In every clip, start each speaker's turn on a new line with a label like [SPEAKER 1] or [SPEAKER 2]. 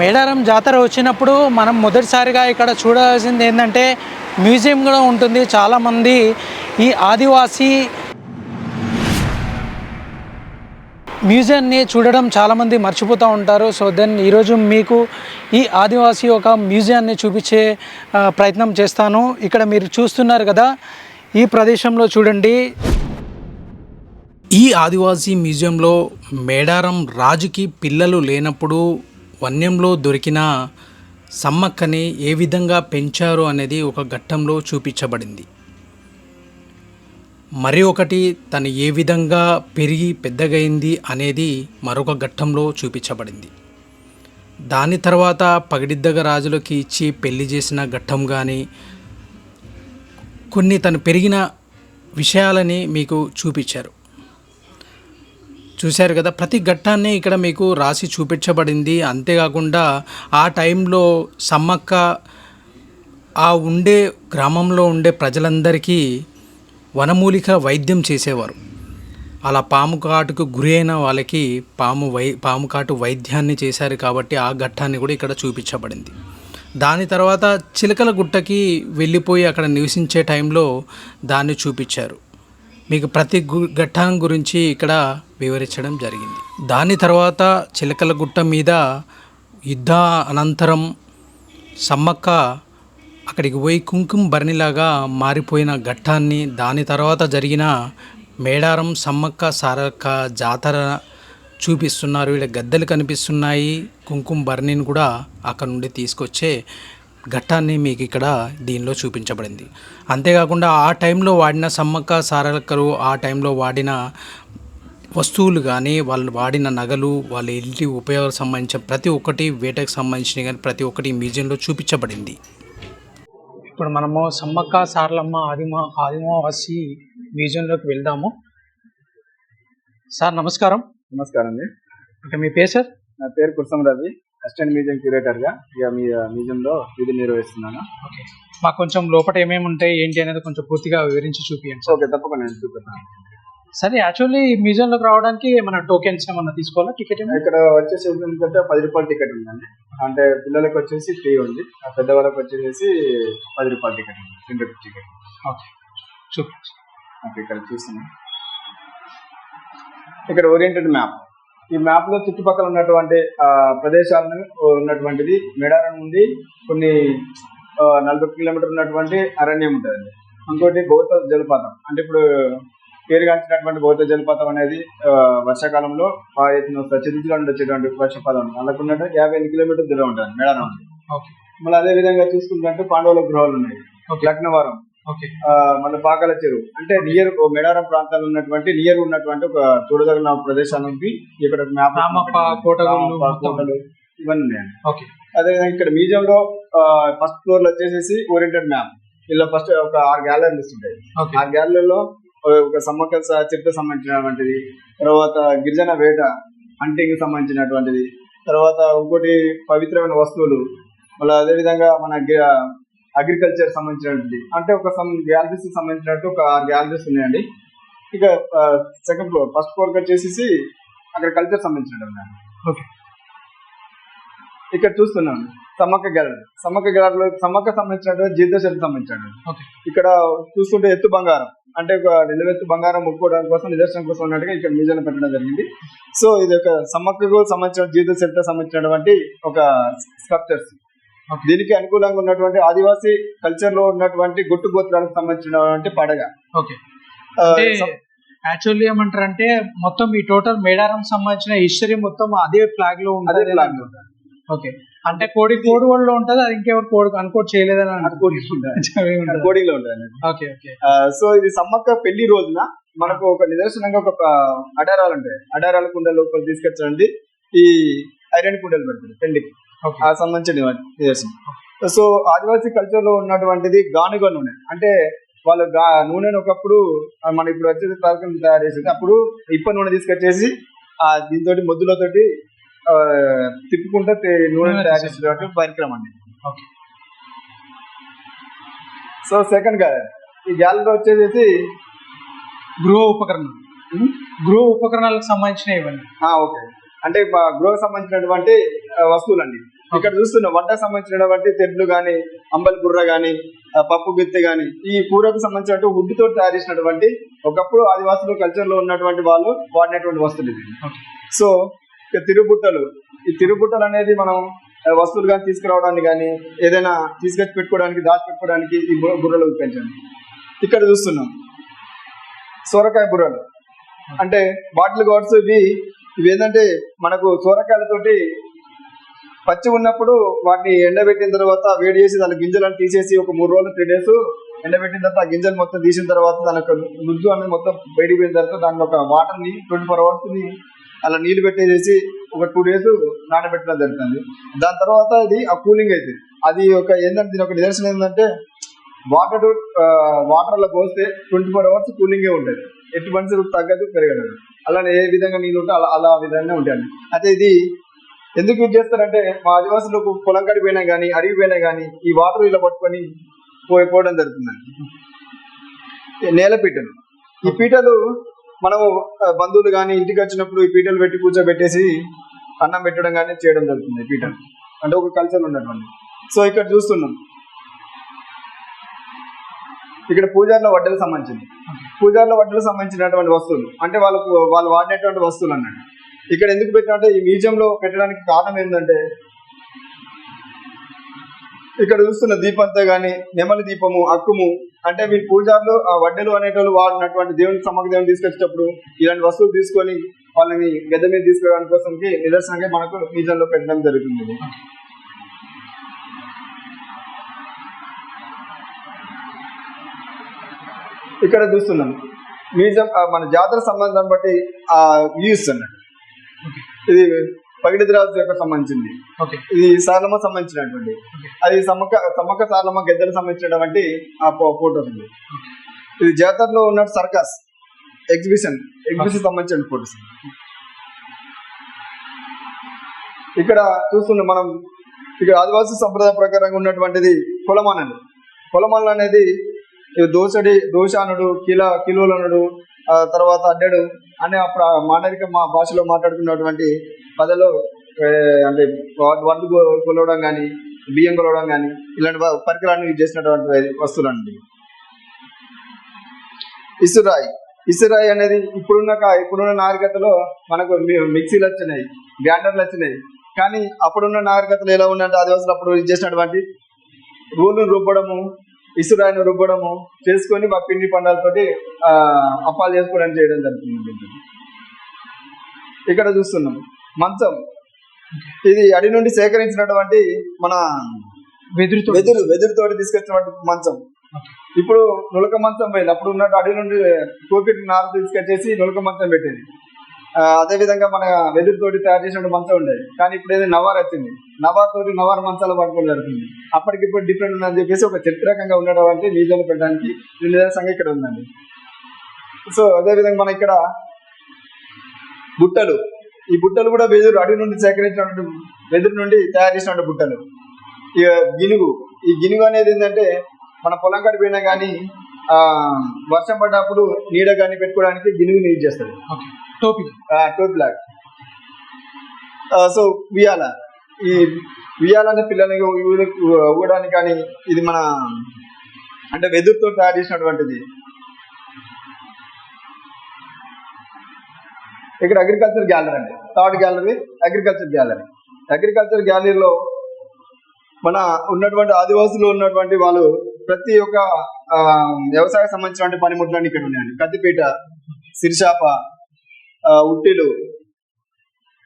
[SPEAKER 1] మేడారం జాతర వచ్చినప్పుడు మనం మొదటిసారిగా ఇక్కడ చూడాల్సింది ఏంటంటే మ్యూజియం కూడా ఉంటుంది చాలామంది ఈ ఆదివాసీ మ్యూజియాన్ని చూడడం చాలామంది మర్చిపోతూ ఉంటారు. సో దెన్ ఈరోజు మీకు ఈ ఆదివాసీ ఒక మ్యూజియాన్ని చూపించే ప్రయత్నం చేస్తాను. ఇక్కడ మీరు చూస్తున్నారు కదా ఈ ప్రదేశంలో చూడండి. ఈ ఆదివాసీ మ్యూజియంలో మేడారం రాజుకి పిల్లలు లేనప్పుడు వన్యంలో దొరికిన సమ్మక్కని ఏ విధంగా పెంచారు అనేది ఒక ఘట్టంలో చూపించబడింది. మరి ఒకటి తను ఏ విధంగా పెరిగి పెద్దగైంది అనేది మరొక ఘట్టంలో చూపించబడింది. దాని తర్వాత పగిడిద్దగ రాజులకి ఇచ్చి పెళ్ళి చేసిన ఘట్టం కానీ కొన్ని తను పెరిగిన విషయాలని మీకు చూపించారు. చూశారు కదా ప్రతి ఘట్టాన్ని ఇక్కడ మీకు రాసి చూపించబడింది. అంతేకాకుండా ఆ టైంలో సమ్మక్క ఆ ఉండే గ్రామంలో ఉండే ప్రజలందరికీ వనమూలిక వైద్యం చేసేవారు. అలా పాము కాటుకు గురి అయిన వాళ్ళకి పాము వై పాము కాటు వైద్యాన్ని చేశారు కాబట్టి ఆ ఘట్టాన్ని కూడా ఇక్కడ చూపించబడింది. దాని తర్వాత చిలకల గుట్టకి వెళ్ళిపోయి అక్కడ నివసించే టైంలో దాన్ని చూపించారు. మీకు ప్రతి గు ఘట్టం గురించి ఇక్కడ వివరించడం జరిగింది. దాని తర్వాత చిలకల గుట్ట మీద యుద్ధ అనంతరం సమ్మక్క అక్కడికి పోయి కుంకుమ భరణిలాగా మారిపోయిన ఘట్టాన్ని దాని తర్వాత జరిగిన మేడారం సమ్మక్క సారక్క జాతర చూపిస్తున్నారు. వీళ్ళ గద్దెలు కనిపిస్తున్నాయి. కుంకుమ భరణిని కూడా అక్కడ నుండి తీసుకొచ్చే ఘట్టాన్ని మీకు ఇక్కడ దీనిలో చూపించబడింది. అంతేకాకుండా ఆ టైంలో వాడిన సమ్మక్క సారక్కలు ఆ టైంలో వాడిన వస్తువులు కానీ వాళ్ళు వాడిన నగలు వాళ్ళ ఇంటి ఉపయోగాలకు సంబంధించిన ప్రతి ఒక్కటి వేటకు సంబంధించిన కానీ ప్రతి ఒక్కటి మ్యూజియంలో చూపించబడింది. ఇప్పుడు మనము సమ్మక్క సారలమ్మ ఆదిమ ఆదిమవాసి మ్యూజియంలోకి వెళ్దాము. సార్ నమస్కారం.
[SPEAKER 2] నమస్కారం అండి.
[SPEAKER 1] ఇక మీ పేరు సార్?
[SPEAKER 2] నా పేరు కుర్సం రవి అసిస్టెంట్ మ్యూజియం క్యూరేటర్గా ఇక మీ మ్యూజియం లో విధులు నిర్వహిస్తున్నాను.
[SPEAKER 1] ఓకే. మాకు కొంచెం లోపల ఏమేమి ఉంటాయి ఏంటి అనేది కొంచెం పూర్తిగా వివరించి చూపించండి సార్.
[SPEAKER 2] ఓకే తప్పకుండా నేను చూపిస్తాను.
[SPEAKER 1] సరే యాక్చువల్లీ మ్యూజియంలోకి రావడానికి ఏమైనా టోకెన్స్ ఏమన్నా తీసుకోవాలా టికెట్ ఏమైనా
[SPEAKER 2] ఇక్కడ వచ్చేసి ఏంటంటే పది రూపాయల టికెట్ ఉందండి. అంటే పిల్లలకి వచ్చేసి ఫ్రీ ఉంది. ఆ పెద్దవాళ్ళకి వచ్చేసి పది రూపాయల టికెట్ ఉంది. రెండు టికెట్.
[SPEAKER 1] ఓకే. చూపించు
[SPEAKER 2] ఓకే ఇక్కడ చూస్తున్నాం ఇక్కడ ఓరియంటెడ్ మ్యాప్. ఈ మ్యాప్లో చుట్టుపక్కల ఉన్నటువంటి ఆ, ప్రదేశాలను ఉన్నటువంటిది మేడారం నుండి కొన్ని నలభై కిలోమీటర్ ఉన్నటువంటి అరణ్యం ఉంటుందండి. ఇంకోటి గౌత జలపాతం. అంటే ఇప్పుడు పేరుగాంచినటువంటి గౌత జలపాతం అనేది ఆ, వర్షాకాలంలో ఆ ఎత్తున చిరుతిలో నుండి వచ్చేటువంటి వర్షపాతం వాళ్ళకున్నట్టు యాభై ఎనిమిది కిలోమీటర్ దూరం ఉంటుంది మేడారం. మళ్ళీ అదే విధంగా చూసుకుంటే పాండవుల గృహాలు ఉన్నాయి.
[SPEAKER 1] ఓకే.
[SPEAKER 2] లక్నవరం. మళ్ళీ పాకాల చెరువు. అంటే నియర్ మేడారం ప్రాంతాల్లో ఉన్నటువంటి నియర్ ఉన్నటువంటి ఒక చూడదగిన ప్రదేశానికి ఇక్కడ
[SPEAKER 1] కోటలు
[SPEAKER 2] ఇవన్నీ ఉన్నాయండి.
[SPEAKER 1] ఓకే.
[SPEAKER 2] అదేవిధంగా ఇక్కడ మ్యూజియం లో ఫస్ట్ ఫ్లోర్లో వచ్చేసి ఓరియంటెడ్ మ్యాప్ ఇలా ఫస్ట్ ఒక ఆరు గ్యాలరీస్ ఉంటాయి.
[SPEAKER 1] ఓకే.
[SPEAKER 2] ఆ గ్యాలరీలో ఒక సమ్మక్క చెట్టు సంబంధించినటువంటిది తర్వాత గిరిజన వేట హంటింగ్ సంబంధించినటువంటిది తర్వాత ఇంకోటి పవిత్రమైన వస్తువులు. మళ్ళీ అదే విధంగా మన అగ్రికల్చర్ సంబంధించినటువంటి అంటే ఒక సమ్ గ్యాలరీస్ సంబంధించినట్టు ఒక ఆరు గ్యాలరీస్ ఉన్నాయండి. ఇక సెకండ్ ఫ్లోర్ ఫస్ట్ ఫ్లోర్ వచ్చేసి అక్కడ కల్చర్ సంబంధించినటువంటి
[SPEAKER 1] ఓకే.
[SPEAKER 2] ఇక్కడ చూస్తున్నాను సమ్మక్క గ్యాలరీ సమ్మక్క గ్యాలరీలో సమ్మక్క సంబంధించినటువంటి సంబంధించినటువంటి
[SPEAKER 1] ఓకే.
[SPEAKER 2] ఇక్కడ చూస్తుంటే ఎత్తు బంగారం అంటే ఒక నిలువెత్తు బంగారం ముక్కోవడానికి కోసం నిదర్శనం కోసం ఉన్నట్టుగా ఇక్కడ మ్యూజియం పెట్టడం జరిగింది. సో ఇది ఒక సమ్మక్కకు సంబంధించిన చరిత్ర సంబంధించినటువంటి ఒక స్కల్ప్చర్స్. దీనికి అనుకూలంగా ఉన్నటువంటి ఆదివాసీ కల్చర్లో ఉన్నటువంటి గుట్టు గోత్రాలకు సంబంధించినటువంటి పడగ.
[SPEAKER 1] ఓకే. యాక్చువల్లీ ఏమంటారు అంటే మొత్తం ఈ టోటల్ మేడారం సంబంధించిన హిస్టరీ మొత్తం అదే
[SPEAKER 2] ఫ్లాగ్లో
[SPEAKER 1] ఉంటుంది.
[SPEAKER 2] Plan
[SPEAKER 1] okay. అంటే కోడి కోడి వాళ్ళు ఉంటది అది ఇంకెవరు కోడి అనుకోటి చేయలేదని
[SPEAKER 2] అది కోడింగ్లో ఉంటుంది.
[SPEAKER 1] Okay okay.
[SPEAKER 2] సో ఇది సమ్మక్క పెళ్ళి రోజున మనకు ఒక నిదర్శనంగా ఒక అడారాలు ఉంటాయి. అడారాల కుండ లోపల తీసుకొచ్చండి ఈ ఐరన్ కుండలు పెడతారు
[SPEAKER 1] పెళ్ళికి.
[SPEAKER 2] ఆ సంబంధించిన నిదర్శనం సో ఆదివాసీ కల్చర్లో ఉన్నటువంటిది గానుగ నూనె. అంటే వాళ్ళు గా నూనెను ఒకప్పుడు మన ఇప్పుడు వచ్చేది తలకం తయారు చేసేది. అప్పుడు ఇప్ప నూనె తీసుకొచ్చేసి ఆ దీంతో మొద్దులతోటి తిప్పుకుంటా నూనె తయారు. చేసేటువంటి పరికరం అండి.
[SPEAKER 1] ఓకే
[SPEAKER 2] సో సెకండ్ గ్యాలరీ ఈ గ్యాలరీ వచ్చేసి
[SPEAKER 1] గృహ ఉపకరణాలు. గృహ ఉపకరణాలకు సంబంధించిన ఇవన్నీ
[SPEAKER 2] ఓకే. అంటే గృహ సంబంధించినటువంటి ఆ, వస్తువులండి. ఇక్కడ చూస్తున్నాం వంటకు సంబంధించినటువంటి తెడ్లు గాని అంబలి బుర్ర గాని పప్పు బిత్తె గాని ఈ కూరకు సంబంధించినటువంటి wood తోటి తయారు చేసినటువంటి ఒకప్పుడు ఆదివాసులు కల్చర్లో ఉన్నటువంటి వాళ్ళు వాడినటువంటి వస్తువులు ఇది సో ఇక తిరుబుట్టలు ఈ తిరుబుట్టలు అనేది మనం వస్తువులు కానీ తీసుకురావడానికి కానీ ఏదైనా తీసుకొచ్చి పెట్టుకోవడానికి దాచి పెట్టుకోవడానికి ఈ బుర్ర- బుర్రలు ఉపయోగించండి. ఇక్కడ చూస్తున్నాం. సొరకాయ బుర్రలు. అంటే బాటిల్ గోడ్స్ ఇవి ఇవి ఏంటంటే మనకు సొరకాయలతోటి పచ్చి ఉన్నప్పుడు వాటిని ఎండబెట్టిన తర్వాత వేడి చేసి దాని గింజలను తీసేసి ఒక మూడు రోజులు త్రీ డేస్ ఎండబెట్టిన తర్వాత ఆ గింజలు మొత్తం తీసిన తర్వాత దాని యొక్క నుజ్జు అనేది మొత్తం బయటికి పోయిన తర్వాత దాని ఒక వాటర్ని ట్వంటీ ఫోర్ అవర్స్ని అలా నీళ్ళు పెట్టేసి ఒక టూ డేస్ నానబెట్టడం జరుగుతుంది. దాని తర్వాత ఇది ఆ కూలింగ్ అయితే. అది ఒక ఏంటంటే దీని ఒక నిదర్శనం ఏంటంటే వాటర్ వాటర్లో పోస్తే ట్వంటీ ఫోర్ అవర్స్ కూలింగే ఉంటుంది. ఎట్టి మనిషి తగ్గదు పెరగదు. అలానే ఏ విధంగా నీళ్ళు ఉంటే అలా అలా విధంగా ఉంటాయి అయితే ఇది ఎందుకు యూజ్ చేస్తారంటే మా ఆదివాసులకు పొలం కడిపోయినా కానీ అడిగి పోయినా కానీ ఈ వాటర్ ఇలా పట్టుకొని పోయిపోవడం జరుగుతుందండి. నేల పీటలు. ఈ పీటలు మనము బంధువులు కానీ ఇంటికి వచ్చినప్పుడు ఈ పీటలు పెట్టి కూర్చోబెట్టేసి అన్నం పెట్టడం కానీ చేయడం జరుగుతుంది పీటలు అంటే ఒక కల్చర్ ఉన్నటువంటి. సో ఇక్కడ చూస్తున్నాం. ఇక్కడ పూజార్ల వడ్డలకు సంబంధించింది. పూజార్ల వడ్డలకు సంబంధించినటువంటి వస్తువులు. అంటే వాళ్ళకు వాళ్ళు వాడినటువంటి వస్తువులు అన్నట్టు. ఇక్కడ ఎందుకు పెట్టినంటే ఈ మ్యూజియం లో పెట్టడానికి కారణం ఏంటంటే ఇక్కడ చూస్తున్న దీపంతో గాని నెమలి దీపము అక్కుము అంటే మీ పూజార్లు ఆ వడ్డెలు అనేటోళ్ళు వాడినటువంటి దేవునికి సమ్మక దేవుని తీసుకొచ్చేటప్పుడు ఇలాంటి వస్తువులు తీసుకొని వాళ్ళని గద్దె మీద తీసుకోవడానికి కోసం నిదర్శనంగా మనకు మ్యూజియం లో పెట్టడం జరుగుతుంది. ఇక్కడ చూస్తున్నాం. మ్యూజియం మన జాతర సంబంధం బట్టి ఆ వ్యూస్ అన్నట్టు. ఇది పగిడిద్రాజు యొక్క సంబంధించింది. ఇది సారలమ్మ సంబంధించినటువంటి అది సమ్మక్క సమ్మక్క సారలమ్మ గద్దెలకు సంబంధించినటువంటి ఆ ఫోటోస్ ఉంది ఇది. జాతరలో ఉన్న సర్కస్ ఎగ్జిబిషన్ ఎగ్జిబిషన్ సంబంధించిన ఫోటోస్. ఇక్కడ చూస్తున్నాం మనం ఇక్కడ ఆదివాసీ సంప్రదాయ ప్రకారంగా ఉన్నటువంటిది కులమానలు కులమానలు అనేది దోసడి దోషానుడు కిల కిలోలనుడు తర్వాత అడ్డడు అనే అప్పుడు మాండలిక మా భాషలో మాట్లాడుకున్నటువంటి పదలో అంటే వా- వడ్లు కొలవడం కానీ బియ్యం కొలవడం కానీ ఇలాంటి పరికరాలు పరికరాలను యూజ్ చేసినటువంటి వస్తువులండి. ఇసురాయి. ఇసురాయి అనేది ఇప్పుడున్న కా- ఇప్పుడున్న నాగరికతలో మనకు మిక్సీలు వచ్చినాయి గ్రైండర్లు వచ్చినాయి. కానీ అప్పుడున్న నాగరికతలు ఎలా ఉందంటే ఆదివాసులు అప్పుడు యూజ్ చేసినటువంటి రూలు రుబ్బడము ఇసురాయిని రుబ్బడము చేసుకొని మా పిండి పండాలతోటి అప్పాలు చేసుకోవడం చేయడం జరుగుతుంది. ఇక్కడ చూస్తున్నాం. మంచం. ఇది అడి నుండి సేకరించినటువంటి మన
[SPEAKER 1] వెదురుతో
[SPEAKER 2] వెదురు వెదురుతోటి తీసుకొచ్చినటువంటి మంచం. ఇప్పుడు నులక మంచం పోయింది. అప్పుడు ఉన్నట్టు అడి నుండి కోకిటి నారు తీసుకొచ్చేసి నులక మంచం పెట్టేది. అదే విధంగా మన వెదురుతోటి తయారు చేసిన మంచం ఉండేది కానీ ఇప్పుడు ఏది నవార్ వచ్చింది. నవార్ తోటి నవార్ మంచాలు పడుకోవడం జరుగుతుంది. అప్పటికిప్పుడు డిఫరెంట్ ఉందని చెప్పేసి ఒక చిత్రకంగా ఉండడం అంటే నిజాలు పెట్టడానికి ఈ నిదర్శనంగా ఇక్కడ ఉందండి. సో అదే విధంగా మన ఇక్కడ బుట్టలు. ఈ బుట్టలు కూడా వెదురు అడవి నుండి సేకరించినటువంటి వెదురు నుండి తయారు చేసినటువంటి బుట్టలు. ఇక గినుగు. ఈ గినుగు అనేది ఏంటంటే మన పొలం కడిపోయినా కానీ ఆ వర్షం పడ్డప్పుడు నీడ కానీ పెట్టుకోవడానికి గినుగుని యూజ్ చేస్తారు.
[SPEAKER 1] ఓకే. టోపీ.
[SPEAKER 2] టోపీ లాగ్ సో ఉయ్యాల. ఈ ఉయ్యాల అనే పిల్లలకి ఊగడానికి కానీ ఇది మన అంటే వెదురుతో తయారు చేసినటువంటిది. ఇక్కడ అగ్రికల్చర్ గ్యాలరీ అండి. Third gallery agriculture gallery agriculture గ్యాలరీలో మన ఉన్నటువంటి ఆదివాసులు ఉన్నటువంటి వాళ్ళు ప్రతి ఒక్క వ్యవసాయ సంబంధించినటువంటి పనిముట్లన్నీ ఇక్కడ ఉన్నాయండి. కత్తిపీట సిరిశాప ఉట్టిలు.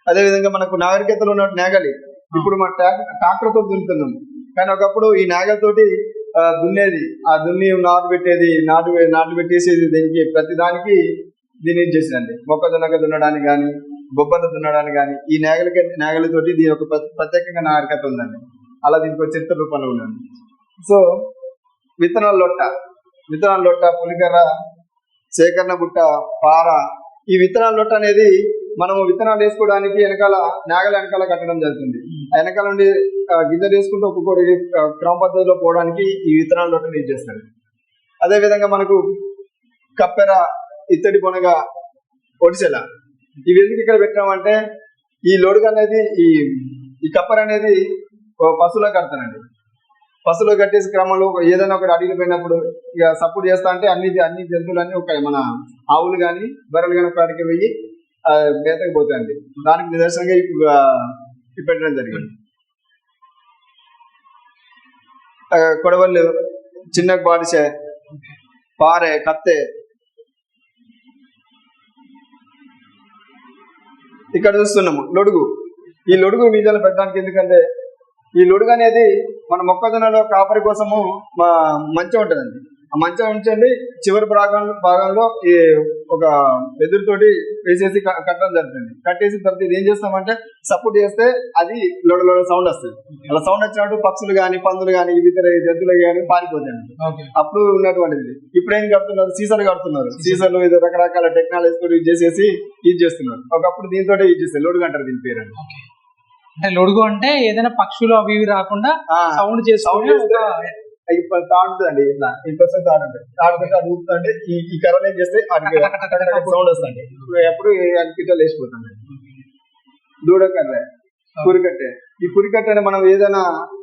[SPEAKER 2] అదేవిధంగా మనకు నాగరికతలో ఉన్న నేగలి. ఇప్పుడు మన ట్రాక్టర్తో దున్నుతున్నాం. కానీ ఒకప్పుడు ఈ నాగలతోటి దున్నేది. ఆ దున్ని నాటు పెట్టేది నాటు నాటు పెట్టేసేది దీనికి? ప్రతి దానికి దీన్ని యూజ్ చేసేదండి? మొక్కజొన్నక దున్నడానికి కానీ బొబ్బర్లు దున్నడానికి కానీ ఈ నేగలకి నేగలతోటి దీని ఒక ప్ర- ప్రత్యేకంగా నాగరికత ఉందండి. అలా దీనికి ఒక చరిత్ర రూపంలో ఉందండి. సో విత్తనాల లొట్ట. విత్తనాల లొట్ట పులికర్ర సేకరణ బుట్ట పార ఈ విత్తనాల లొట్ట అనేది మనము విత్తనాలు వేసుకోవడానికి వెనకాల నాగల వెనకాల కట్టడం జరుగుతుంది. వెనకాల నుండి గింజలు వేసుకుంటూ ఒక్కొక్కటి క్రమ పద్ధతిలో పోవడానికి ఈ విత్తనాల లొట్టను యూజ్ చేస్తారు. అదే విధంగా మనకు కప్పెర ఇత్తడి పొనగ ఒడిసెల ఇవి ఎందుకు ఇక్కడ పెట్టామంటే ఈ లోడుగా అనేది ఈ ఈ కప్పెర అనేది ఓ కడతానండి కడతారండి కట్టేసి క్రమంలో ఏదైనా ఒకటి అడిగి పోయినప్పుడు ఇక సపోర్ట్ చేస్తా అంటే అన్ని అన్ని జంతువులన్నీ ఒక మన ఆవులు కానీ బర్రెలు కానీ కాడికి పోయి మేతకు పోతాయండి. దానికి నిదర్శనంగా ఇప్పుడు పెట్టడం జరిగింది. కొడవళ్ళు చిన్న బాడిసే పారె కత్తె. ఇక్కడ చూస్తున్నాము లొడుగు. ఈ లొడుగు మీద పెట్టడానికి ఎందుకంటే ఈ లొడుగు అనేది మన మొక్కజొన్నలో కాపరి కోసము మా మంచం ఉంటుందండి. ఆ మంచం ఉంచండి చివరి భాగం భాగంలో ఈ ఒక వెదురుతోటి వేసేసి కట్టడం జరుగుతుంది. కట్టేసిన తర్వాత ఇది ఏం చేస్తామంటే సపోర్ట్ చేస్తే అది లొడ లొడ సౌండ్ వస్తుంది. అలా సౌండ్ వచ్చినప్పుడు పక్షులు కానీ పందులు కానీ ఇతర జంతువులు కానీ పారిపోతాయి
[SPEAKER 1] ఓకే.
[SPEAKER 2] అప్పుడు ఉన్నటువంటిది. ఇప్పుడు ఏం కడుతున్నారు? సీసాలు కడుతున్నారు. సీసాలు ఇది రకరకాల టెక్నాలజీ చేసేసి యూజ్ చేస్తున్నారు. ఒకప్పుడు దీంతో యూజ్ చేస్తారు. లోడ్ అంటారు దీని పేరు
[SPEAKER 1] అంటే లొడుగు అంటే ఏదైనా పక్షులు అవి ఇవి రాకుండా సౌండ్
[SPEAKER 2] సౌండ్
[SPEAKER 1] చేసుకొని
[SPEAKER 2] చేస్తే ఇప్పుడు తాడుతుందండి ఇట్లా ఇంకొక తాడు ఉంటుంది తాడు పెట్టి అది ఊపుతుంటే ఈ ఈ కర్రలు ఏం చేస్తే సౌండ్ వస్తుంది ఎప్పుడు అన్నిటిలో లేచిపోతుంది దూడకర్ర పురికట్టె ఈ పురికట్టెని మనం ఏదైనా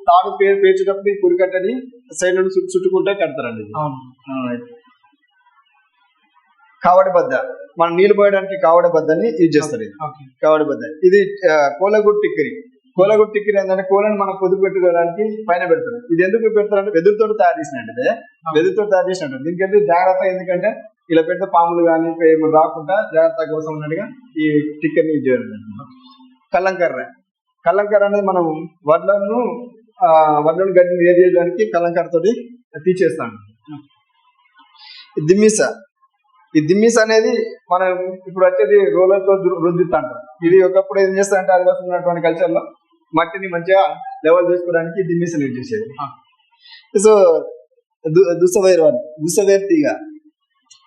[SPEAKER 2] తాడు పేరు పేర్చేటప్పుడు ఈ పురికట్టెని సైడ్ నుండి చుట్టు చుట్టుకుంటే కడతారండి.
[SPEAKER 1] అవును.
[SPEAKER 2] కావడి బద్ద మనం నీళ్ళు పోయడానికి కావడి బద్దని యూజ్ చేస్తారు ఇది. కావడి బద్ద ఇది కోలగుడ్ టిక్కిరి. కోలగుడ్ టిక్కిరి ఏంటంటే కోలను మనం పొదుపు పెట్టుకోవడానికి పైన పెడతారు. ఇది ఎందుకు పెడతారంటే వెదురుతో తయారు చేసినట్టు ఇది వెదురుతో తయారు చేసినట్టు దీనికి ఎందుకు జాగ్రత్త ఎందుకంటే ఇలా పెడితే పాములు కానీ రాకుండా జాగ్రత్త కోసం ఉన్నట్టుగా ఈ టిక్కెట్ని యూజ్ చేయాలి కల్లంకర్ర కల్లంకర్ర అనేది మనం వడ్లను వడ్లను గడ్డిని వేరు చేయడానికి కల్లంకర్ర తోటి తీసేస్తాం. దిమ్మిస. ఈ దిమ్మిస్ అనేది మనం ఇప్పుడు వచ్చేది రోలర్తో రుద్దిస్తాం ఇది ఒకప్పుడు ఏం చేస్తారంటే ఆదివాసులు ఉన్నటువంటి కల్చర్లో మట్టిని మంచిగా లెవెల్ చేసుకోవడానికి దిమ్మిస్ యూజ్ చేసేది. సో దుసవేరు అని దుసవేరు తీగ.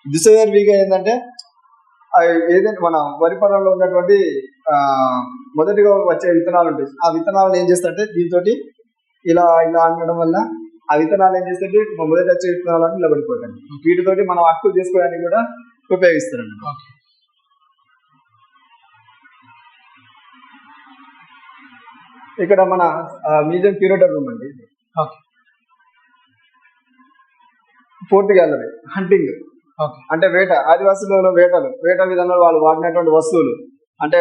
[SPEAKER 2] దుసవేరు తీగ ఏంటంటే ఏదైనా మన వరి పొలంలో ఉన్నటువంటి మొదటిగా వచ్చే విత్తనాలు ఉంటాయి. ఆ విత్తనాలను ఏం చేస్తారంటే దీంతో ఇలా ఇలా అనడం వల్ల ఆ విత్తనాలు ఏం చేస్తే మొదటి వచ్చే విత్తనాలను నిలబడిపోతాయి. వీటితోటి మనం అక్కులు చేసుకోవడానికి కూడా ఉపయోగిస్తారండి ఇక్కడ మన మ్యూజియం క్యూరేటర్ రూమ్ అండి ఫోర్త్ గ్యాలరీ హంటింగ్. అంటే వేట ఆదివాసులలో వేటలు వేట విధానంలో వాళ్ళు వాడినటువంటి వస్తువులు. అంటే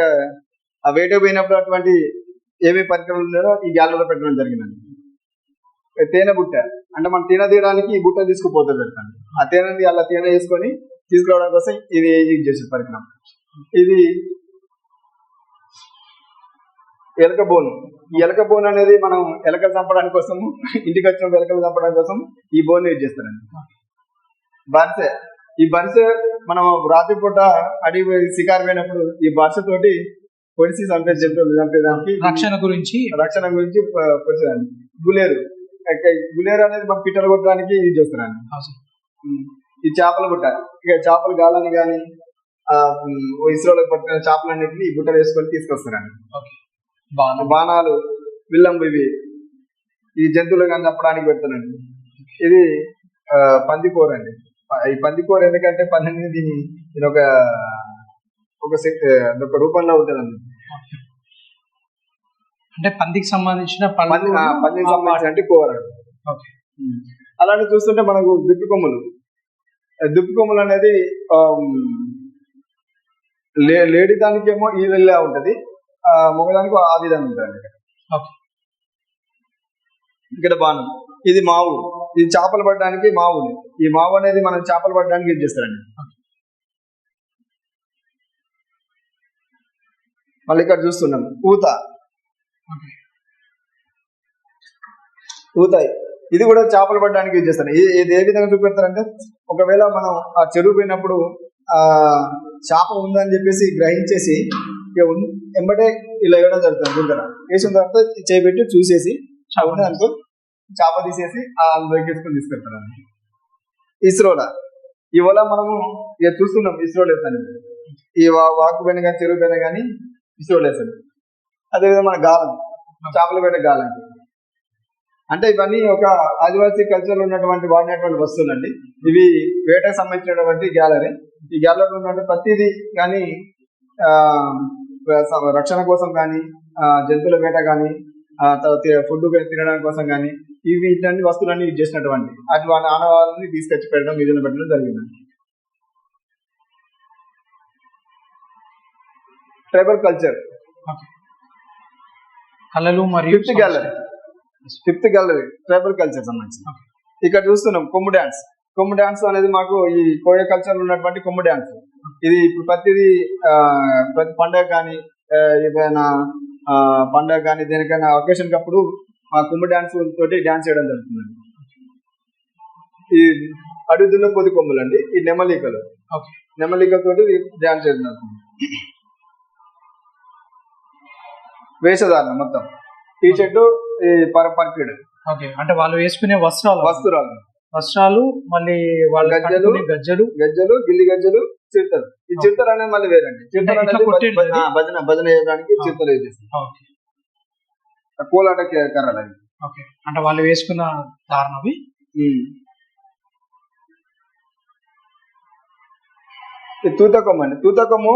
[SPEAKER 2] ఆ వేట పోయినప్పుడు అటువంటి ఏవి పరికరాలు ఉన్నాయో ఈ గ్యాలరీలో పెట్టడం జరిగిందండి. తేనె బుట్ట? అంటే మనం తేనె తీయడానికి ఈ బుట్ట తీసుకుపోతుంది పెట్టండి ఆ తేనెని అలా తేనె వేసుకొని తీసుకురావడం కోసం ఇది యూజ్ చేసే పరికరం. ఇది ఎలక బోను. ఈ ఎలక బోన్ అనేది మనం ఎలకలు చంపడానికి కోసం ఇంటికి వచ్చిన ఎలకలు చంపడానికి కోసం ఈ బోన్ యూజ్ చేస్తారండి. బర్సె. ఈ బర్సె మనం రాత్రిపూట అడిగి షికారు పోయినప్పుడు ఈ బర్సె తోటి పొడిసి చంపే జంతువులు చంపేదానికి
[SPEAKER 1] రక్షణ గురించి
[SPEAKER 2] రక్షణ గురించి పొడిచేదాన్ని. గులేరు గులేరు అనేది మనం పిట్టలు కొట్టడానికి యూజ్. ఉమ్. ఈ చేపల బుట్ట ఇక చేపలు గాలని కానీ ఇసురోలకు పట్టిన చేపలన్నింటినీ ఈ బుట్టలు వేసుకొని
[SPEAKER 1] బాగా
[SPEAKER 2] బాణాలు. విల్లంబు ఇవి ఈ జంతువులు కానీ చంపడానికి పెడతారండి ఇది పందికూర అండి. ఈ పందికూర ఎందుకంటే పందిని దీని ఒక ఒక రూపంలో ఉంటుందండి
[SPEAKER 1] అంటే పందికి సంబంధించిన
[SPEAKER 2] పంది పందికి సంబంధించిన కూర అండి.
[SPEAKER 1] ఓకే.
[SPEAKER 2] అలాంటి చూస్తుంటే మనకు దుప్పి కొమ్ములు. ఆ దుప్పి కొమ్ములు అనేది లేడీ దానికేమో ఈ వెళ్ళా ఉంటది. మగదానికి ఆ విధంగా ఉంటుంది
[SPEAKER 1] ఓకే.
[SPEAKER 2] ఇక్కడ బాణం. ఇది మావు. ఇది చేపలు పట్టడానికి మావు ఈ మావు అనేది మనం చేపలు పట్టడానికి యూజ్ చేస్తారండి. మళ్ళీ ఇక్కడ చూస్తున్నాం. ఊత. ఊతాయి. ఇది కూడా చేపలు పట్టడానికి యూజ్ చేస్తాను ఇది ఏ విధంగా చూపెడతారంటే ఒకవేళ మనం ఆ చెరువు పోయినప్పుడు ఆ చేప ఉందని చెప్పేసి గ్రహించేసి ఇక ఎంబటే ఇలా వేయడం జరుగుతుంది. గుంటన వేసిన తర్వాత చేపెట్టి చూసేసి
[SPEAKER 1] చేప
[SPEAKER 2] ఉంది అనుకో చేప తీసేసి ఆ అందులోకి వేసుకొని తీసుకెళ్తారు ఇస్రోలా. ఇవాళ మనము ఇక చూస్తున్నాం ఇస్రోలు వేస్తాను ఈ వాకు పైన కానీ చెరువు పైన కానీ ఇస్రోలు వేస్తాను. అదేవిధంగా మన గాలం చేపల వేట గాలం. అంటే ఇవన్నీ ఒక ఆదివాసీ కల్చర్లో ఉన్నటువంటి వాడినటువంటి వస్తువులండి. ఇవి వేటకు సంబంధించినటువంటి గ్యాలరీ ఈ గ్యాలరీలో ఉన్నటువంటి ప్రతిదీ కానీ ఆ, రక్షణ కోసం కానీ జంతువుల వేట కానీ తర్వాత ఫుడ్ తినడానికి కోసం కానీ ఇవి ఇట్లాంటి వస్తువులన్నీ యూజ్ చేసినటువంటి అది వాళ్ళ ఆనవాళ్ళని తీసుకొచ్చి పెట్టడం మ్యూజియం పెట్టడం జరిగిందండి. ట్రైబల్ కల్చర్
[SPEAKER 1] కళలు మరియు
[SPEAKER 2] fifth gallery fifth gallery tribal culture సంబంధించి ఇక్కడ చూస్తున్నాం కొమ్ము డాన్స్ కొమ్ము డాన్స్ అనేది మాకు ఈ కోయ కల్చర్ ఉన్నటువంటి కొమ్ము డాన్స్ ఇది ఇప్పుడు ప్రతిదీ ప్రతి పండగ కానీ ఏదైనా పండగ కానీ దేనికైనా ఒకేషన్ అప్పుడు మా కొమ్ము డాన్స్ తోటి డాన్స్ చేయడం జరుగుతుంది. ఈ అడుగుతున్న పొది కొమ్ములు అండి ఈ నెమలికలు. నెమలికలతోటి డాన్స్ చేయడం జరుగుతుంది. వేషధారణ మొత్తం. టీ షర్ట్ ఈ పర పర్ఫ్యూడ్
[SPEAKER 1] ఓకే. అంటే వాళ్ళు వేసుకునే వస్త్రాలు
[SPEAKER 2] వస్తురాలు.
[SPEAKER 1] వస్త్రాలు మళ్ళీ వాళ్ళ
[SPEAKER 2] గజ్జెలు.
[SPEAKER 1] గజ్జలు.
[SPEAKER 2] గజ్జలు గిల్లి గజ్జలు చిరుతలు. ఈ చిరుతలు అనేది మళ్ళీ వేరండి.
[SPEAKER 1] ఇట్లా
[SPEAKER 2] అనేది భజన భజన చేయడానికి
[SPEAKER 1] ఓకే.
[SPEAKER 2] ఆ కోలాట కర్రలు అవి.
[SPEAKER 1] ఓకే. అంటే వాళ్ళు వేసుకున్న దారుణవి
[SPEAKER 2] ఈ తూతకము అండి. తూతకము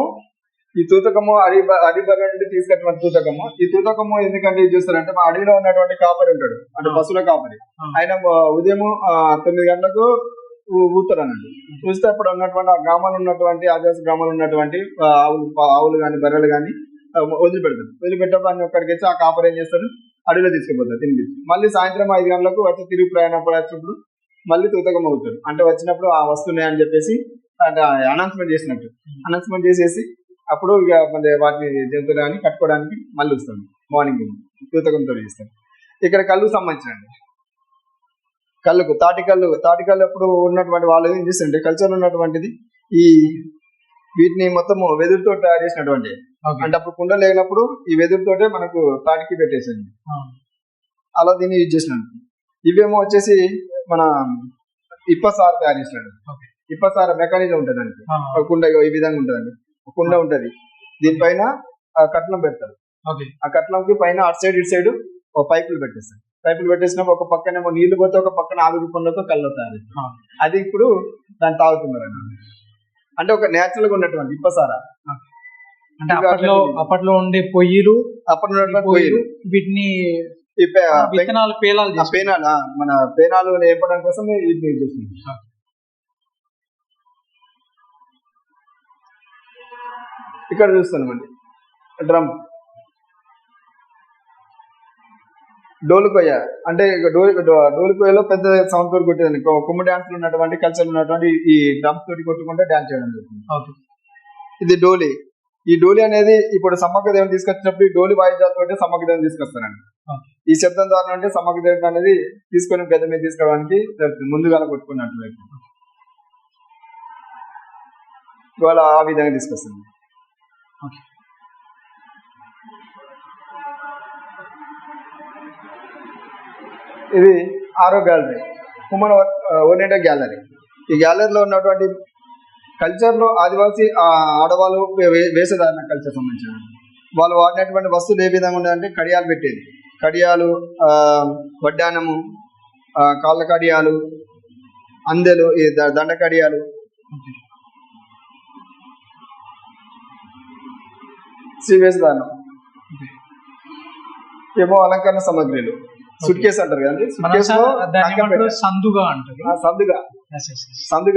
[SPEAKER 2] ఈ తూతకము అడవి అడవిబర్ర నుండి తీసుకొచ్చినటువంటి తూతకము. ఈ తూతకము ఎందుకంటే యూజ్ చేస్తారంటే మా అడవిలో ఉన్నటువంటి కాపరి ఉంటాడు. అంటే. పశువుల కాపరి. ఆయన ఉదయం తొమ్మిది గంటలకు ఊ- ఊతారు అన్నట్టు చూస్తే అప్పుడు ఉన్నటువంటి ఆ గ్రామంలో ఉన్నటువంటి ఆదివాసీ గ్రామంలో ఉన్నటువంటి ఆవులు ఆవులు కానీ బర్రెలు కానీ వదిలిపెడతారు వదిలిపెట్టప్పుడు అన్ని ఒక్కడికి వచ్చి ఆ కాపర్ ఏం చేస్తాడు? అడవిలో తీసుకుపోతారు తిరిగి మళ్ళీ సాయంత్రం ఐదు గంటలకు వచ్చి తిరిగి ప్రయాణం వచ్చినప్పుడు మళ్ళీ తూతకం అవుతాడు. అంటే వచ్చినప్పుడు ఆ వస్తున్నాయి అని చెప్పేసి అంటే అనౌన్స్మెంట్ చేసినట్టు. అనౌన్స్మెంట్ చేసేసి అప్పుడు ఇక మన వాటిని జంతువులు కానీ కట్టుకోవడానికి మళ్ళీ వస్తాం మార్నింగ్ తూతకంతో చేస్తాం ఇక్కడ కళ్ళు సంబంధించినండి కళ్ళకు తాటి కళ్ళు తాటి కళ్ళు అప్పుడు ఉన్నటువంటి వాళ్ళు ఏం చేస్తుంటే కల్చర్ ఉన్నటువంటిది ఈ వీటిని మొత్తం వెదురుతో తయారు చేసినటువంటి. అంటే అప్పుడు కుండ లేనప్పుడు ఈ వెదురుతోటే మనకు తాటికి పెట్టేసింది. అలా దీన్ని యూజ్ చేసినాడు. ఇవేమో వచ్చేసి మన ఇప్పసార తయారు చేసినాడు. ఇప్పసార మెకానిజం ఉంటుంది దానికి. కుండ ఈ విధంగా ఉంటుందండి. కుండ ఉంటది. దీనిపైన ఆ కట్నం పెడతారు. ఆ కట్నంకి పైన అటు సైడ్ ఇటు సైడ్ ఒక పైపులు పెట్టేస్తారు. పైపులు పెట్టేసినప్పుడు ఒక పక్కనేమో నీళ్ళు పోతే ఒక పక్కన ఆవిరి కొండతో కళ్ళు తయారు చేస్తారు.
[SPEAKER 1] ఆ,
[SPEAKER 2] అది ఇప్పుడు దాన్ని తాగుతున్నారు అంటే ఒక నేచురల్గా ఉన్నటువంటి ఇప్పసార.
[SPEAKER 1] అంటే అప్పట్లో అప్పట్లో ఉండే పొయ్యిలు
[SPEAKER 2] ఉన్నటువంటి
[SPEAKER 1] పొయ్యిలు. వీటిని విత్తనాలు.
[SPEAKER 2] పేనాలు ఆ, మన పేనాలు నేర్పడం కోసం ఇది ఇక్కడ చూస్తున్నామండి డ్రమ్. డోలు కొయ్య. అంటే ఇక డోలు డో- డోలు కొయ్యలో పెద్ద సౌండ్ తోటి కొట్టేదండి కుమ్మ డాన్స్ ఉన్నటువంటి కల్చర్ ఉన్నటువంటి ఈ డ్రమ్స్ తోటి కొట్టుకుంటే డాన్స్ చేయడం జరుగుతుంది. ఇది డోలి. ఈ డోలి అనేది ఇప్పుడు సమ్మక్క దేవుని తీసుకొచ్చినప్పుడు ఈ డోలి వాయిద్యాలతో సమ్మక్క దేవుని తీసుకొస్తారండి.
[SPEAKER 1] ఓకే.
[SPEAKER 2] ఈ శబ్దం ద్వారా అంటే సమ్మక్క దేవుని అనేది తీసుకొని గద మీద తీసుకోవడానికి జరుగుతుంది. ముందుగా కొట్టుకున్నట్టు. ఇవాళ ఆ విధంగా తీసుకొస్తుంది
[SPEAKER 1] ఓకే.
[SPEAKER 2] ఇది ఆరో గ్యాలరీ కుమ్మన ఓనేట గ్యాలరీ ఈ గ్యాలరీలో ఉన్నటువంటి కల్చర్లో ఆదివాసీ ఆ, ఆడవాళ్ళు వే- వేషధారణ కల్చర్ సంబంధించిన వాళ్ళు. వాడినటువంటి వస్తువులు ఏ విధంగా ఉన్నాయంటే కడియాలు పెట్టేది. కడియాలు వడ్డానము కాళ్ళ కడియాలు అందెలు ఈ దండ కడియాలు. శ్రీ వేషధారణం ఏమో అలంకరణ సామాగ్రిలు. సుట్ కేసు అంటారు కదండి.
[SPEAKER 1] సందుగా అంటారు.
[SPEAKER 2] ఆ, సందుగా.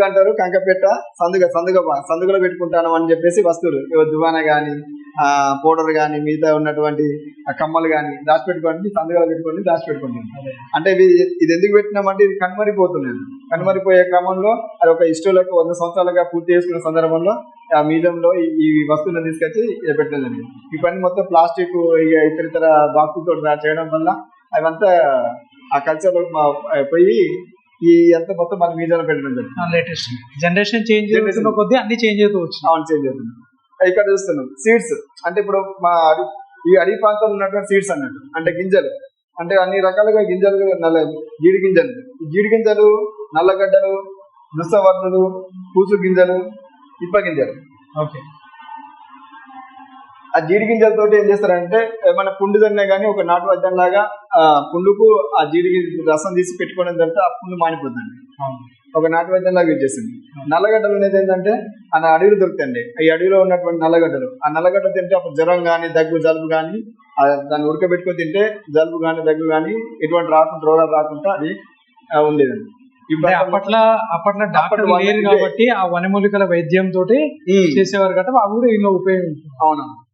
[SPEAKER 2] అంటారు కంకపెట్ట సందుగా సందుగా సందుగలో పెట్టుకుంటాను అని చెప్పేసి వస్తువులు. దువాన గాని పౌడర్ గాని మిగతా ఉన్నటువంటి కమ్మలు గాని దాచిపెట్టుకోండి సందుగలో పెట్టుకోండి దాచిపెట్టుకోండి. అంటే ఇవి ఇది ఎందుకు పెట్టినామంటే ఇది కనుమరిపోతున్నాయి కనుమరిపోయే క్రమంలో అది ఒక ఇష్టలకు వంద సంవత్సరాలుగా పూర్తి చేసుకున్న సందర్భంలో ఆ మ్యూజియంలో ఈ- ఈ వస్తువులను తీసుకొచ్చి జరిగింది. ఈ పని మొత్తం ప్లాస్టిక్ ఇక ఇతర ఇతర బాక్సులతో చేయడం వల్ల అవంతా ఆ కల్చర్ పోయి ఈ అంతా మొత్తం మన మ్యూజియంలో పెట్టడం జరిగింది.
[SPEAKER 1] లేటెస్ట్ జనరేషన్ చేంజ్ కొద్దీ అన్ని చేంజ్ అవుతూ
[SPEAKER 2] అవును చేంజ్ అవుతుంది ఇక్కడ చూస్తున్నాం. సీడ్స్. అంటే ఇప్పుడు మా ఈ అడవి ప్రాంతంలో ఉన్నటువంటి సీడ్స్ అన్నట్టు. అంటే గింజలు. అంటే అన్ని రకాలుగా గింజలు నల్ల జీడి గింజలు. జీడి గింజలు నల్లగడ్డలు దుస్తవర్ణులు పూసు గింజలు ఇప్ప గింజలు.
[SPEAKER 1] ఓకే.
[SPEAKER 2] ఆ జీడి గింజలతోటి ఏం చేస్తారంటే ఏమైనా పుండు తిన్నా కానీ ఒక నాటు వద్దం లాగా ఆ పుండుకు ఆ జీడి గింజ రసం తీసి పెట్టుకోవడం జరిగితే ఆ పుండు మానిపోతుంది. ఒక నాటు వైద్యం లాగా యూజ్ చేసింది నల్లగడ్డలు అనేది ఏంటంటే ఆ అడవిలో దొరుకుతాయండి. ఈ అడవిలో ఉన్నటువంటి నల్లగడ్డలు. ఆ నల్లగడ్డ తింటే అప్పుడు జ్వరం కానీ దగ్గు జలుబు కానీ ఆ దాన్ని ఉడకబెట్టుకొని తింటే జలుబు కానీ దగ్గు కానీ ఎటువంటి రాకుండా రోగాలు రాకుండా అది ఆ, ఉండేదండి.
[SPEAKER 1] అప్పట్లో అప్పట్లో డాక్టర్ లేరు కాబట్టి ఆ వనమూలికల వైద్యం తోటి. చేసేవారు కాబట్టి అవి కూడా ఇంట్లో ఉపయోగించారు
[SPEAKER 2] అవునా ఆ,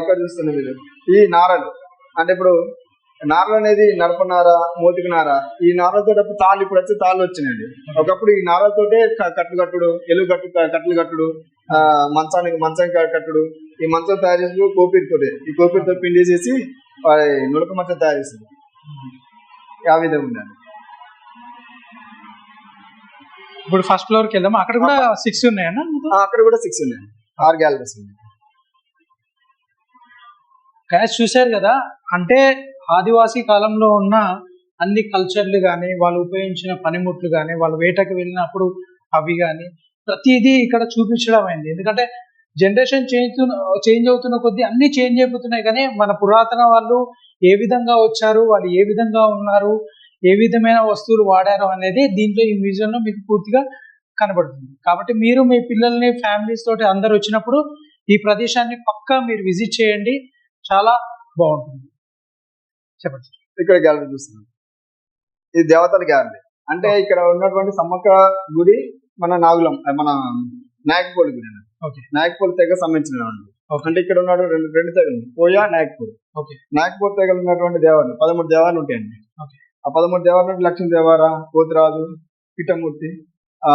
[SPEAKER 2] ఇక్కడ చూస్తున్నాం మీరు. ఈ నారలు. అంటే ఇప్పుడు నారలు అనేది నడపనార మూతికి నార. ఈ నారలతో తాళ్ళు ఇప్పుడు వచ్చి తాళ్ళు వచ్చినాయండి. ఒకప్పుడు ఈ నారలతోటే కట్లు కట్టుడు ఎలుగు కట్టు కట్లు కట్టుడు ఆ మంచానికి మంచం కట్టుడు ఈ మంచం తయారు చేసి కోపిరితోటే. ఈ కోపిరితో పిండేసేసి వాడి నులక మంచం తయారు చేస్తుంది ఆ విధంగా ఉందండి.
[SPEAKER 1] ఇప్పుడు ఫస్ట్ ఫ్లోర్కి వెళ్దాం అక్కడ కూడా సిక్స్ ఉన్నాయన్నా
[SPEAKER 2] అక్కడ కూడా సిక్స్ ఉన్నాయి ఆరు గ్యాలరీస్ ఉన్నాయి.
[SPEAKER 1] క్యాష్ చూశారు కదా? అంటే ఆదివాసీ కాలంలో ఉన్న అన్ని కల్చర్లు కానీ వాళ్ళు ఉపయోగించిన పనిముట్లు కానీ వాళ్ళు వేటకు వెళ్ళినప్పుడు అవి కానీ ప్రతిదీ ఇక్కడ చూపించడం అయింది. ఎందుకంటే జనరేషన్ చేంజ్ చేంజ్ అవుతున్న కొద్దీ అన్ని చేంజ్ అయిపోతున్నాయి. కానీ మన పురాతన వాళ్ళు ఏ విధంగా వచ్చారు వాళ్ళు ఏ విధంగా ఉన్నారు ఏ విధమైన వస్తువులు వాడారు అనేది దీంట్లో ఈ మ్యూజియంలో మీకు పూర్తిగా కనబడుతుంది. కాబట్టి మీరు మీ పిల్లల్ని ఫ్యామిలీస్ తోటి అందరు వచ్చినప్పుడు ఈ ప్రదేశాన్ని పక్కా మీరు విజిట్ చేయండి. చాలా బాగుంటుంది. చెప్పండి
[SPEAKER 2] ఇక్కడ గ్యాలరీ చూస్తున్నాం. ఇది దేవతల గ్యాలరీ అంటే ఇక్కడ ఉన్నటువంటి సమ్మక్క గుడి మన నాగులం మన నాయకపోలి గుడి.
[SPEAKER 1] ఓకే.
[SPEAKER 2] నాయకపోలి తెగ సంబంధించిన. అంటే ఇక్కడ ఉన్న రెండు రెండు తెగలు కోయా నాయకపోలి
[SPEAKER 1] ఓకే.
[SPEAKER 2] నాయకపోలి తెగలు ఉన్నటువంటి దేవాలయం పదమూడు దేవాలయాలు ఉంటాయండి.
[SPEAKER 1] ఓకే.
[SPEAKER 2] ఆ పదమూడు దేవాలయం లక్ష్మీ దేవార పోతురాజు పిఠమూర్తి ఆ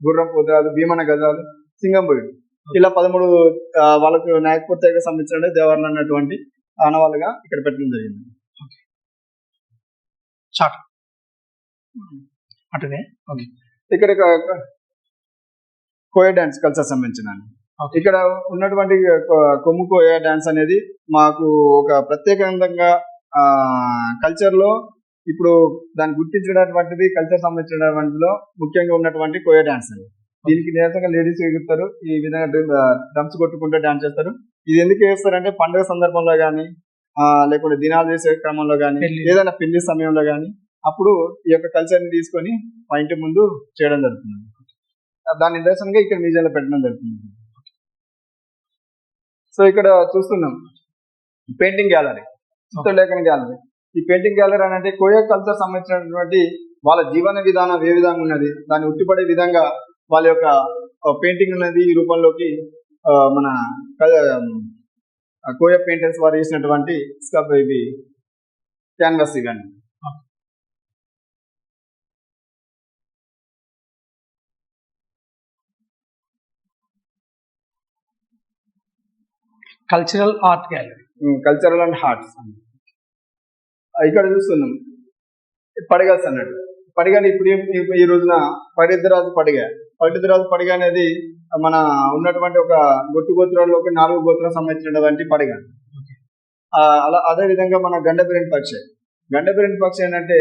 [SPEAKER 2] గుర్రం పోతురాజు భీమన గజాలు సింగంబోయుడు ఇలా పదమూడు వాళ్ళకు నాయకపోలి తెగ సంబంధించిన దేవాలయం అన్నటువంటి ఆనవాళ్ళుగా ఇక్కడ పెట్టడం జరిగింది.
[SPEAKER 1] చాట్ అటునే? ఓకే.
[SPEAKER 2] ఇక్కడ కోయ డాన్స్ కల్చర్ సంబంధించిన. ఇక్కడ ఉన్నటువంటి కొమ్ము కోయ డాన్స్ అనేది మాకు ఒక ప్రత్యేకంగా కల్చర్లో ఇప్పుడు దాన్ని గుర్తించినటువంటిది కల్చర్ సంబంధించినటువంటిలో ముఖ్యంగా ఉన్నటువంటి కోయ డాన్స్ అండి దీనికి నిరసంగా లేడీస్ ఎగురుతారు. ఈ విధంగా డ్రమ్స్ కొట్టుకుంటూ డాన్స్ చేస్తారు. ఇది ఎందుకు వేస్తారంటే పండుగ సందర్భంలో కానీ లేకుంటే దినాలు చేసే క్రమంలో కానీ. ఏదైనా పెళ్ళి సమయంలో కానీ అప్పుడు ఈ యొక్క కల్చర్ని తీసుకొని మా ఇంటి ముందు చేయడం జరుగుతుంది. దాని నిదర్శనంగా ఇక్కడ మ్యూజియంలో పెట్టడం జరుగుతుంది. సో ఇక్కడ చూస్తున్నాం. పెయింటింగ్ గ్యాలరీ చిత్రలేఖన గ్యాలరీ. ఈ పెయింటింగ్ గ్యాలరీ అని అంటే కోయా కల్చర్ సంబంధించినటువంటి వాళ్ళ జీవన విధానం ఏ విధంగా ఉన్నది దాన్ని ఉట్టిపడే విధంగా వాళ్ళ యొక్క పెయింటింగ్ ఉన్నది ఈ రూపంలోకి మన కోయా పెయింటర్స్ వారు చేసినటువంటి ఇవి క్యాన్వాస్ కానీ
[SPEAKER 1] cultural art gallery
[SPEAKER 2] cultural and arts ఇక్కడ చూస్తున్నాం. పడిగల్స్ అన్నట్టు. పడిగలు ఇప్పుడు ఈ రోజున పడిద్దరాజు పడిగ. పడిద్దరాజు పడిగ అనేది మన ఉన్నటువంటి ఒక గొట్టు గోత్రాల్లో ఒక నాలుగు గోత్రం సంబంధించినటువంటి పడిగ. అలా అదే విధంగా మన గండబిరిని పక్షి. గండబిరిని పక్షి ఏంటంటే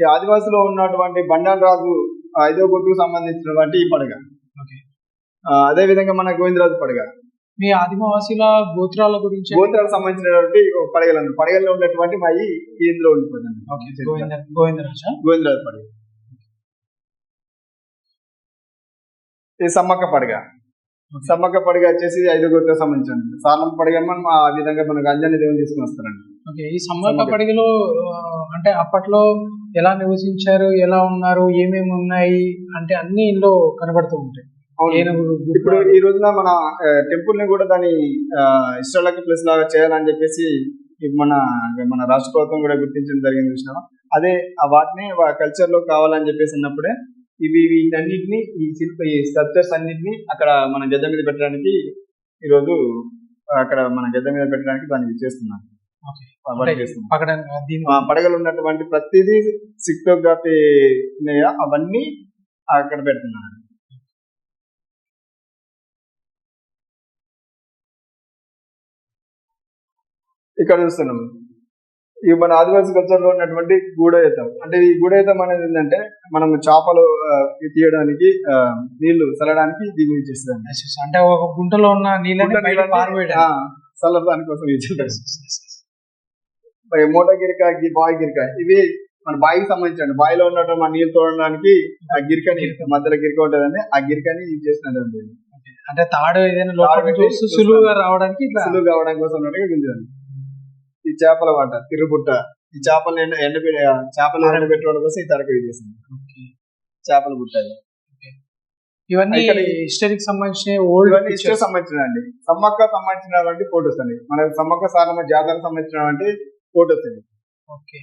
[SPEAKER 2] ఈ ఆదివాసులో ఉన్నటువంటి బండాన్ రాజు ఆ ఐదో గొట్టుకు సంబంధించినటువంటి ఈ పడగ. అదే విధంగా మన గోవిందరాజు పడగ.
[SPEAKER 1] మీ ఆదివాసీల గోత్రాల గురించి
[SPEAKER 2] గోత్రాలకు సంబంధించినటువంటి ఒక పడగలు అన్నమాట. పడగల్లో ఉన్నటువంటి మా ఇందులో
[SPEAKER 1] గోవింద గోవిందరాజా?
[SPEAKER 2] గోవిందరాజు పడగ. ఇది సమ్మక్క పడగ. సమ్మక్క పడగ వచ్చేసి ఐదు గోత్రకు సంబంధించింది సాలం పడగ మనం ఆ విధంగా మనకు అంజని దేవుని తీసుకుని వస్తారండి.
[SPEAKER 1] ఓకే ఈ సమ్మక్క. పడిగలో అంటే అప్పట్లో ఎలా నివసించారు ఎలా ఉన్నారు ఏమేమి ఉన్నాయి అంటే అన్ని ఇంట్లో కనబడుతూ ఉంటాయి.
[SPEAKER 2] ఇప్పుడు. ఈ రోజున మన టెంపుల్ని కూడా దాని హిస్టారికల్ ప్లేస్ లాగా చేయాలని చెప్పేసి మన మన రాష్ట్ర ప్రభుత్వం కూడా గుర్తించడం జరిగింది చూసినామా అదే ఆ వాటిని కల్చర్లో కావాలని చెప్పేసి అన్నప్పుడే ఇవి వీటన్నిటిని ఈ శిల్ప ఈ స్ట్రక్చర్స్ అన్నిటిని అక్కడ మన గద్దె మీద పెట్టడానికి ఈ రోజు అక్కడ మన గద్దె మీద పెట్టడానికి దాన్ని చేస్తున్నాం
[SPEAKER 1] ఓకే.
[SPEAKER 2] వర్క్
[SPEAKER 1] అంటే
[SPEAKER 2] చేస్తున్నాం
[SPEAKER 1] అక్కడ దీని
[SPEAKER 2] ఆ పడగలు ఉన్నటువంటి ప్రతిదీ సిక్టోగ్రఫీ ఉన్నాయో అవన్నీ అక్కడ పెడుతున్నాను ఇక్కడ చూస్తున్నాం. ఈ మన ఆదివాసీ కల్చర్లో ఉన్నటువంటి గూడయుతం అంటే ఈ గూడయుతం అనేది ఏంటంటే మనం చేపలు తీయడానికి ఆ, నీళ్ళు చల్లడానికి దీన్ని యూజ్ చేస్తాం
[SPEAKER 1] అంటే ఒక గుంటలో ఉన్న నీళ్ళని
[SPEAKER 2] చల్లడానికి కోసం యూజ్ చేస్తాం మరి మోటా గిరిక గిరిక ఇవి మన బావికి సంబంధించిన బావిలో ఉన్నటువంటి మన నీళ్ళు తోడడానికి ఆ గిరికని మధ్యలో గిరిక ఉంటుందండి. ఆ గిరికని యూజ్ చేసినట్టు
[SPEAKER 1] అంటే తాడు ఏదైనా సులువుగా రావడానికి ఇట్లా
[SPEAKER 2] సులువు కావడం కోసం ఉన్నట్టుగా ఈ చేపల వాట తిరుగుబుట్ట ఈ చేపలు ఎండ ఎండ చేపలు ఎండబెట్టుకోవడం కోసం ఈ తరక యూజ్ చేసింది చేపల బుట్ట.
[SPEAKER 1] ఇవన్నీ హిస్టరీకి సంబంధించిన ఓల్డ్
[SPEAKER 2] ఇవన్నీ ఇష్టం సంబంధించిన అండి సమ్మక్క సంబంధించినటువంటి ఫోటోస్ అండి. మన సమ్మక్క సారమ్మ జాతరకు సంబంధించినటువంటి ఫోటోస్ అండి.
[SPEAKER 1] ఓకే.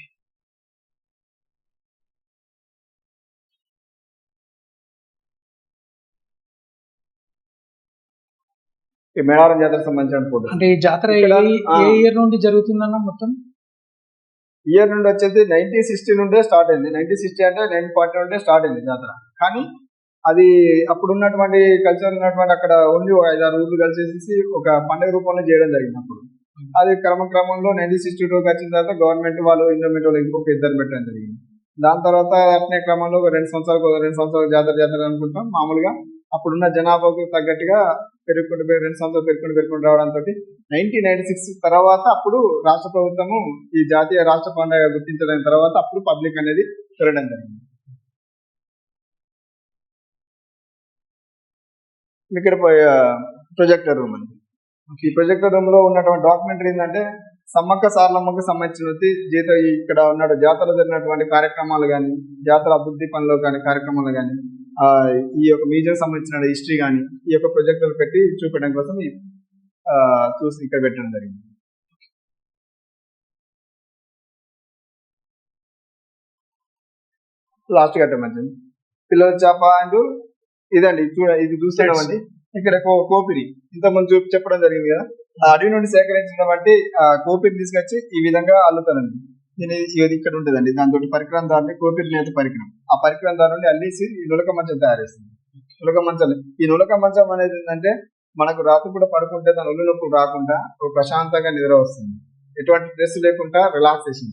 [SPEAKER 2] ఈ మేడారం జాతరకు సంబంధించిన ఫోటోస్
[SPEAKER 1] అంటే ఈ జాతర ఏ- ఇయర్ నుండి జరుగుతుందన్న మొత్తం?
[SPEAKER 2] ఇయర్ నుండి వచ్చేసి నైన్టీన్ సిక్స్టీ నుండే స్టార్ట్ అయింది. నైన్టీన్ సిక్స్టీ అంటే నైన్టీన్ ఫార్టీ నుండే స్టార్ట్ అయింది జాతర. కానీ అది అప్పుడు ఉన్నటువంటి కల్చర్ ఉన్నటువంటి అక్కడ ఓన్లీ ఒక ఐదారు ఊర్లు కలిసేసి ఒక పండుగ రూపంలో చేయడం జరిగింది అప్పుడు. అది క్రమక్రమంలో నైన్టీన్ సిక్స్టీ టూకి వచ్చిన తర్వాత గవర్నమెంట్ వాళ్ళు ఇంటర్మీడియట్ వాళ్ళు ఇంకొక ఇద్దరు పెట్టడం జరిగింది. దాని తర్వాత అట్నే క్రమంలో ఒక రెండు సంవత్సరాలు రెండు సంవత్సరాలు జాతర జాతర అనుకుంటాం. మామూలుగా అప్పుడున్న జనాభాకు తగ్గట్టుగా పెరుగుకుంటూ రెండు సంవత్సరాలు పెరుగుకుంటూ పెరుగుకుంటూ రావడంతో నైన్టీన్ నైన్టీ సిక్స్ తర్వాత అప్పుడు రాష్ట్ర ప్రభుత్వము ఈ జాతీయ రాష్ట్ర పండుగ గుర్తించడం తర్వాత అప్పుడు పబ్లిక్ అనేది పెరగడం జరిగింది. ఇక్కడ ప్రొజెక్టర్ రూమ్ అండి. ఈ ప్రొజెక్టర్ రూమ్లో ఉన్నటువంటి డాక్యుమెంటరీ ఏంటంటే సమ్మక్క సార్లమ్మకు సంబంధించిన జీత ఇక్కడ ఉన్న జాతర జరిగినటువంటి కార్యక్రమాలు కానీ జాతర అభివృద్ధి పనులు కానీ కార్యక్రమాలు కానీ ఈ యొక్క మ్యూజియం సంబంధించిన హిస్టరీ కానీ ఈ యొక్క ప్రొజెక్టర్ పెట్టి చూపించడం కోసం ఆ, చూసి ఇక్కడ పెట్టడం జరిగింది. లాస్ట్ కట్టం మంచిది పిల్లల చేప అండ్ ఇదండి చూడ ఇది చూసేయడం అండి. ఇక్కడ కోపిరి ఇంతకుముందు ముందు చూపి చెప్పడం జరిగింది కదా. ఆ అడవి నుండి సేకరించడం ఆ కోపిరి తీసుకొచ్చి ఈ విధంగా అల్లుతానండి ఇది ఇక్కడ ఉంటుందండి దాంతో పరికరం దారిని కోపిరి నేత పరికరం. ఆ పరికరం దాని నుండి అల్లేసి ఈ నులక మంచం తయారు చేస్తుంది నులక మంచం. ఈ నులక మంచం అనేది ఏంటంటే మనకు రాత్రి కూడా పడుకుంటే దాని ఒళ్ళు నొప్పులు రాకుండా ఒక ప్రశాంతంగా నిద్ర వస్తుంది. ఎటువంటి స్ట్రెస్ లేకుండా రిలాక్సేషన్.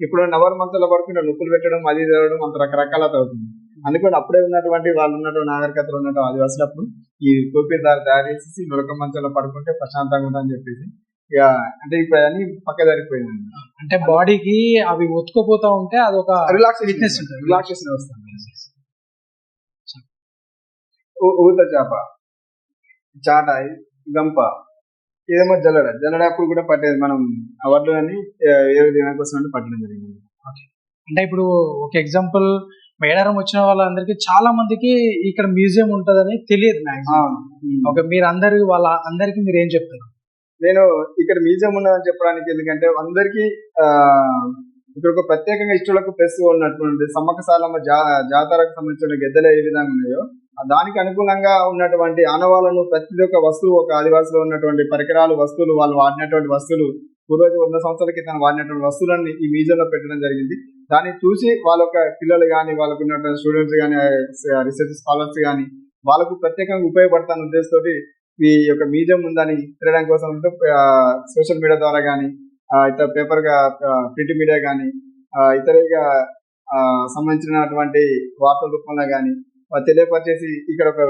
[SPEAKER 2] ఇప్పుడు నవర్ మంచాల పడుకుంటే నొప్పులు పెట్టడం అది జరగడం అంత రకరకాల అవుతుంది. అందుకని అప్పుడే ఉన్నటువంటి వాళ్ళు ఉన్నటువంటి నాగరికతలు ఉన్నటువంటి ఆదివాసులు ఈ కోపిరి దారి తయారు చేసి నులక మంచంలో పడుకుంటే ప్రశాంతంగా ఉందని చెప్పేసి ఇక అంటే ఇప్పుడు అన్ని పక్క జరిగిపోయింది
[SPEAKER 1] అంటే బాడీకి అవి ఒత్తుకుపోతా ఉంటే అదొక
[SPEAKER 2] రిలాక్సేషన్
[SPEAKER 1] Fitness ఉంటుంది.
[SPEAKER 2] రిలాక్సేషన్ వస్తుంది. ఊత చేప చాటాయి గంప ఇదేమో జల్లడ. జల్లడ అప్పుడు కూడా పట్టేది. మనం ఆ వడ్లు అని ఏడు దినం కోసం అంటే పట్టడం జరిగింది.
[SPEAKER 1] అంటే ఇప్పుడు ఒక ఎగ్జాంపుల్ మేడారం వచ్చిన వాళ్ళందరికీ చాలా మందికి ఇక్కడ మ్యూజియం ఉంటదని తెలియదు మ్యాక్సిమం. ఓకే మీరు అందరి వాళ్ళ అందరికి మీరు ఏం చెప్తారు?
[SPEAKER 2] నేను ఇక్కడ మ్యూజియం ఉన్నానని చెప్పడానికి ఎందుకంటే అందరికి ఆ ఇక్కడ ఒక ప్రత్యేకంగా ఇష్టలకు ప్లస్ ఉన్నటువంటి సమ్మక్క సాలమ్మ జా జాతరకు సంబంధించిన గెద్దెలు ఏ విధంగా ఉన్నాయో దానికి అనుగుణంగా ఉన్నటువంటి ఆనవాళ్ళను ప్రతి ఒక్క వస్తువు ఒక ఆదివాసిలో ఉన్నటువంటి పరికరాలు వస్తువులు వాళ్ళు వాడినటువంటి వస్తువులు పూర్వజ వంద సంవత్సరాల క్రితం వాడినటువంటి వస్తువులన్నీ ఈ మ్యూజియం లో పెట్టడం జరిగింది. దాన్ని చూసి వాళ్ళ యొక్క పిల్లలు కానీ వాళ్ళకు ఉన్నటువంటి స్టూడెంట్స్ కానీ రీసెర్చ్ స్కాలర్స్ కానీ వాళ్ళకు ప్రత్యేకంగా ఉపయోగపడతాను ఉద్దేశంతో ఈ యొక్క మ్యూజియం ఉందని తిరగడం కోసం సోషల్ మీడియా ద్వారా కానీ ఇతర పేపర్గా ప్రింట్ మీడియా కానీ ఇతరగా సంబంధించినటువంటి వార్తల రూపంలో కానీ తెలియపరిచేసి ఇక్కడ ఒక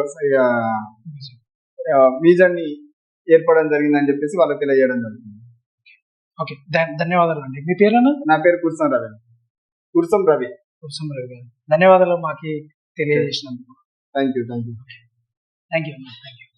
[SPEAKER 2] మ్యూజియం ని ఏర్పడడం జరిగిందని చెప్పేసి వాళ్ళకి తెలియజేయడం జరుగుతుంది
[SPEAKER 1] ఓకే ధన్యవాదాలు అండి. మీ పేరేనా?
[SPEAKER 2] నా పేరు కుర్సం రవి. కుర్సం రవి.
[SPEAKER 1] కుర్సం రవి గారు. ధన్యవాదాలు మాకి తెలియజేసినందుకు.
[SPEAKER 2] Thank you thank you
[SPEAKER 1] thank you thank you